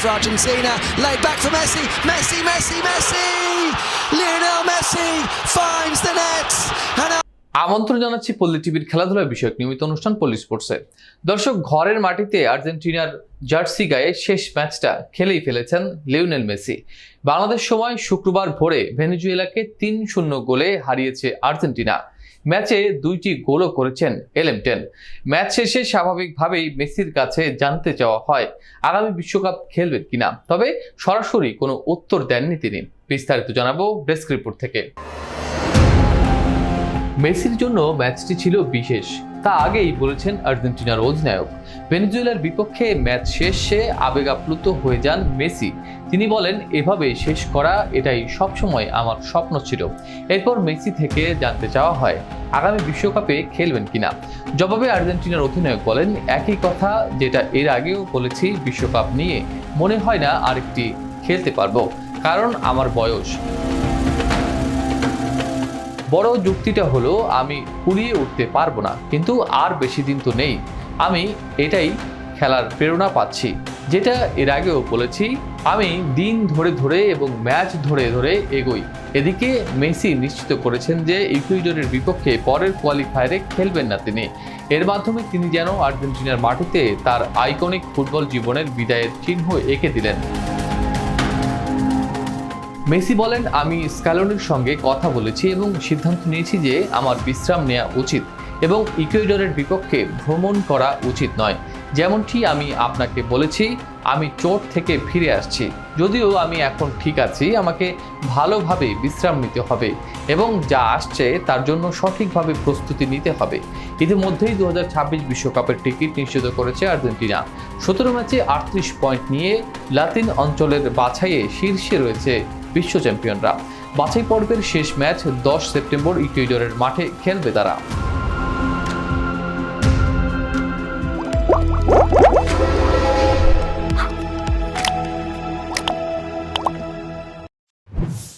for Argentina. Laid back for Messi. Messi, Messi, Messi! Lionel Messi finds the net. And আমন্ত্রণ জানাচ্ছি পল্লী টিভির খেলাধুলা বিষয়ক নিয়মিত অনুষ্ঠান পল্লী স্পোর্টসে দর্শক ঘরের মাটিতে আর্জেন্টিনার জার্সি গায়ে শেষ ম্যাচটা খেলেই ফেলেছেন লিওনেল মেসি বাংলাদেশ সময় শুক্রবার ভোরে ভেনেজুয়েলাকে তিন শূন্য গোলে হারিয়েছে আর্জেন্টিনা ম্যাচে দুইটি গোলও করেছেন এলেমটেন। ম্যাচ শেষে স্বাভাবিকভাবেই মেসির কাছে জানতে চাওয়া হয়, আগামী বিশ্বকাপ খেলবেন কিনা। তবে সরাসরি কোনো উত্তর দেননি তিনি। বিস্তারিত জানাব ডেস্ক রিপোর্ট থেকে। মেসির জন্য ম্যাচটি ছিল বিশেষ। তা আগেই বলেছেন আর্জেন্টিনার অধিনায়ক। ভেনেজুয়েলার বিপক্ষে ম্যাচ শেষে আবেগ আপ্লুত হয়ে যান মেসি। তিনি বলেন, এভাবে শেষ করা এটাই সবসময় আমার স্বপ্ন ছিল। এরপর মেসি থেকে জানতে চাওয়া হয়, আগামী বিশ্বকাপে খেলবেন কিনা? জবাবে আর্জেন্টিনার অধিনায়ক বলেন, একই কথা যেটা এর আগেও বলেছি, বিশ্বকাপ নিয়ে মনে হয় না আরেকটি খেলতে পারব, কারণ আমার বয়স। বড় যুক্তিটা হলো, আমি কুড়িয়ে উঠতে পারব না। কিন্তু আর বেশি দিন তো নেই। আমি এটাই খেলার প্রেরণা পাচ্ছি। যেটা এর আগেও বলেছি, আমি দিন ধরে ধরে এবং ম্যাচ ধরে ধরে এগোই। এদিকে মেসি নিশ্চিত করেছেন যে ইকুইডরের বিপক্ষে পরের কোয়ালিফায়ারে খেলবেন না তিনি। এর মাধ্যমে তিনি যেন আর্জেন্টিনার মাটিতে তার আইকনিক ফুটবল জীবনের বিদায়ের চিহ্ন এঁকে দিলেন। মেসি বলেন, আমি স্ক্যালোনির সঙ্গে কথা বলেছি এবং সিদ্ধান্ত নিয়েছি যে আমার বিশ্রাম নেওয়া উচিত এবং ইকুয়েডরের বিপক্ষে ভ্রমণ করা উচিত নয়। যেমনটি আমি আপনাকে বলেছি, আমি চোট থেকে ফিরে আসছি। যদিও আমি এখন ঠিক আছি, আমাকে ভালোভাবে বিশ্রাম নিতে হবে এবং যা আসছে তার জন্য সঠিকভাবে প্রস্তুতি নিতে হবে। ইতিমধ্যেই দু হাজার বিশ্বকাপের টিকিট নিশ্চিত করেছে আর্জেন্টিনা। সতেরো ম্যাচে আটত্রিশ পয়েন্ট নিয়ে লাতিন অঞ্চলের বাছাইয়ে শীর্ষে রয়েছে বিশ্ব চ্যাম্পিয়নরা। বাছাই পর্বের শেষ ম্যাচ দশ সেপ্টেম্বর ইকুইডরের মাঠে খেলবে তারা।